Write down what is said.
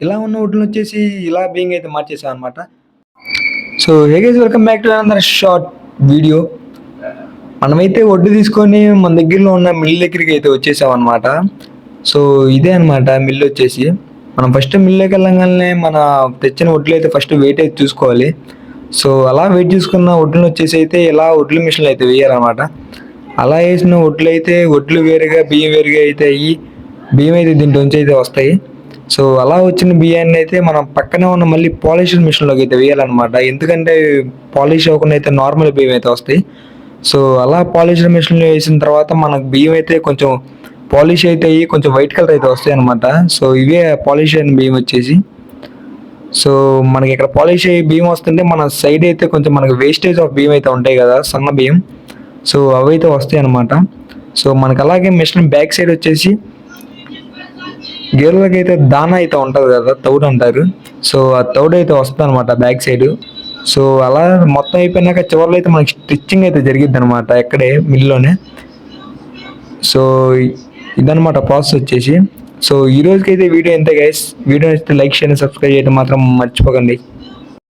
ఇలా ఉన్న వడ్లను వచ్చేసి ఇలా బీయింగ్ అయితే మార్చేసాం అనమాట so hey guys welcome back to another short video మనమైతే వడ్డు తీసుకొని మన దగ్గరలో ఉన్న మిల్ దగ్గరికి అయితే వచ్చేసాం అనమాట సో ఇదే అనమాట మిల్ వచ్చేసి. మనం ఫస్ట్ మిల్లోకి వెళ్ళగానే మన తెచ్చిన వడ్లు అయితే ఫస్ట్ వెయిట్ అయితే చూసుకోవాలి. సో అలా వెయిట్ చూసుకున్న వడ్లు వచ్చేసి అయితే ఇలా వడ్లు మిషన్లు అయితే వేయాలన్నమాట అలా వేసిన వడ్లు అయితే వడ్లు వేరుగా బియ్యం వేరుగా అయితే అయ్యి బియ్యం అయితే దీంట్లోంచి అయితే వస్తాయి. సో అలా వచ్చిన బియ్యాన్ని అయితే మనం పక్కనే ఉన్న మళ్ళీ పాలిషర్ మిషన్లోకి అయితే వేయాలన్నమాట. ఎందుకంటే పాలిష్ అవ్వకుండా అయితే నార్మల్ బియ్యం అయితే వస్తాయి. సో అలా పాలిషర్ మిషన్లో వేసిన తర్వాత మనకు బియ్యం అయితే కొంచెం పాలిష్ అయితే అయ్యి కొంచెం వైట్ కలర్ అయితే వస్తాయి అనమాట సో ఇవే పాలిష్ అయిన బియ్యం వచ్చేసి. సో మనకి ఇక్కడ పాలిష్ అయ్యి బియ్యం వస్తుంటే మన సైడ్ అయితే కొంచెం మనకి వేస్టేజ్ ఆఫ్ బియ్యం అయితే ఉంటాయి కదా సన్న బియ్యం. సో అవి అయితే వస్తాయి అనమాట సో మనకి అలాగే మిషన్ బ్యాక్ సైడ్ వచ్చేసి గేర్లకి అయితే దానా అయితే ఉంటుంది కదా తౌడు అంటారు. సో ఆ తౌడు అయితే వస్తుంది అనమాట బ్యాక్ సైడ్. సో అలా మొత్తం అయిపోయినాక చివరిలో అయితే మనకి స్టిచ్చింగ్ అయితే జరిగిద్ది అనమాట ఎక్కడే మిల్లోనే సో ఇదనమాట ప్రాసెస్ వచ్చేసి. సో ఈ రోజుకైతే వీడియో ఎంత గైస్ వీడియో నచ్చితే లైక్ షేర్ సబ్స్క్రైబ్ చేయడం మాత్రం మర్చిపోకండి.